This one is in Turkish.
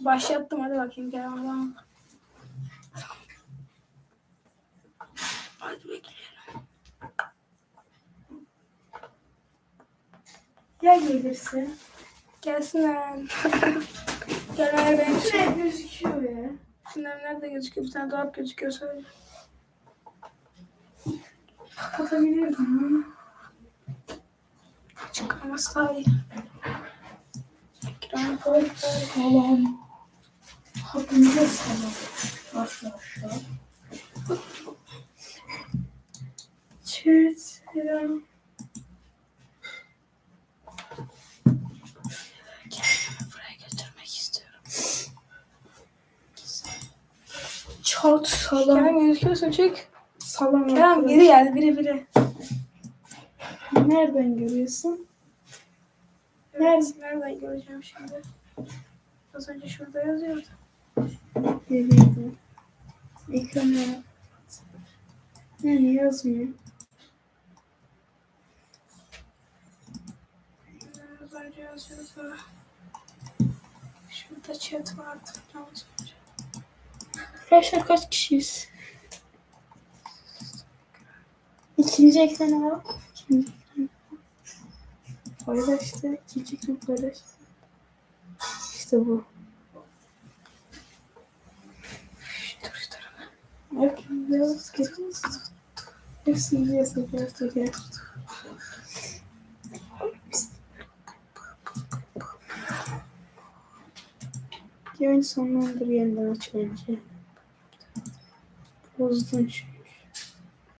Başlattım hadi bakayım gel adam. Hadi bekleyelim. Ya gelirse? Gelsin lan. Gel ver benim şey. Gözüküyor ya. Şunlar nerede gözüküyor? Bir tane dolap gözüküyor sadece. Kapatabilirdim. Çıkarması daha iyi. Ekran Salam. Hepinize selam. Arkadaşlar. Çift selam. Kendimi buraya götürmek istiyorum. Çat salam. Kerem gözüküyorsun çık. Salam. Kerem arkadaşlar. geri gel biri biri. Nereden görüyorsun? Evet, nereden göreceğim şimdi? Az önce şurada yazıyordu. Nereydi? Ekrana. Yani yazmıyor. Az önce yazıyordu. Şurada chat vardı. Arkadaşlar kaç kişiyiz? İkinci ekrana bak. İkinci ekrana bak. Paylaştı. İkinci ekran paylaştı. İşte bu. Deus, que eu sou essa festa aqui. Que onde são